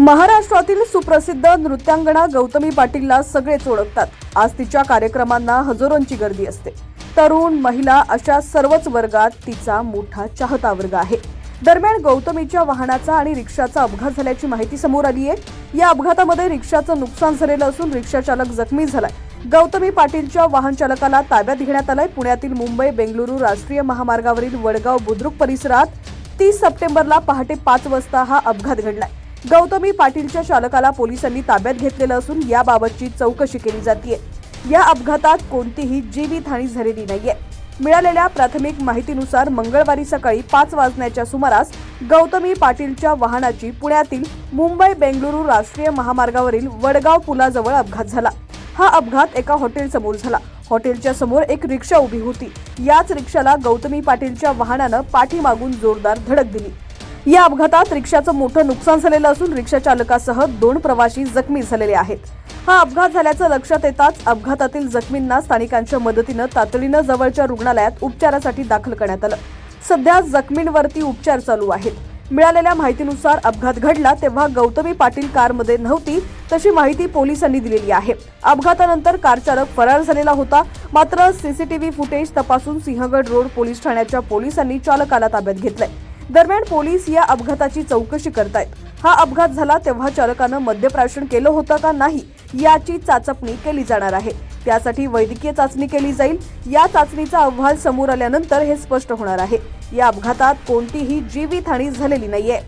महाराष्ट्रातील सुप्रसिद्ध नृत्यांगणा गौतमी पाटीलला सगळेच ओळखतात. आज तिच्या कार्यक्रमांना हजारोंची गर्दी असते. तरुण महिला अशा सर्वच वर्गात तिचा मोठा चाहता वर्ग आहे. दरम्यान गौतमीच्या वाहनाचा आणि रिक्षाचा अपघात झाल्याची माहिती समोर आली आहे. या अपघातामध्ये रिक्षाचं नुकसान झालेलं असून रिक्षा चालक जखमी झालाय. गौतमी पाटीलच्या वाहन चालकाला ताब्यात घेण्यात आलाय. पुण्यातील मुंबई बेंगलुरू राष्ट्रीय महामार्गावरील वडगाव बुद्रुक परिसरात तीस सप्टेंबरला पहाटे पाच वाजता हा अपघात घडलाय. गौतमी पाटीलच्या चालकाला पोलिसांनी ताब्यात घेतलेलं असून याबाबतची चौकशी केली जाते या अपघातात कोणतीही जीवितहानी झालेली नाहीये. मिळालेल्या प्राथमिक माहितीनुसार मंगळवारी सकाळी पाच वाजण्याच्या सुमारास गौतमी पाटीलच्या वाहनाची पुण्यातील मुंबई बेंगलुरू राष्ट्रीय महामार्गावरील वडगाव पुलाजवळ अपघात झाला. हा अपघात एका हॉटेलसमोर झाला. हॉटेलच्या समोर एक रिक्षा उभी होती. याच रिक्षाला गौतमी पाटीलच्या वाहनानं पाठीमागून जोरदार धडक दिली. या अपघातात रिक्षाचं मोठं नुकसान झालेलं असून रिक्षा चालकासह दोन प्रवासी जखमी झालेले आहेत. हा अपघात झाल्याचं लक्षात येताच अपघातातील जखमींना स्थानिकांच्या मदतीनं तातडीनं जवळच्या रुग्णालयात उपचारासाठी दाखल करण्यात आलं. सध्या जखमींवरती उपचार चालू आहेत. मिळालेल्या माहितीनुसार अपघात घडला तेव्हा गौतमी पाटील कारमध्ये नव्हती तशी माहिती पोलिसांनी दिलेली आहे. अपघातानंतर कार चालक फरार झालेला होता. मात्र सीसीटीव्ही फुटेज तपासून सिंहगड रोड पोलीस ठाण्याच्या पोलिसांनी चालकाला ताब्यात घेतलंय. दरम्यान पोलीस या अपघाताची चौकशी करतायत. हा अपघात झाला तेव्हा चालकानं मद्यप्राशन केलं होतं का नाही याची चाचपणी केली जाणार आहे. त्यासाठी वैद्यकीय चाचणी केली जाईल. या चाचणीचा अहवाल समोर आल्यानंतर हे स्पष्ट होणार आहे. या अपघातात कोणतीही जीवितहानी झालेली नाहीये.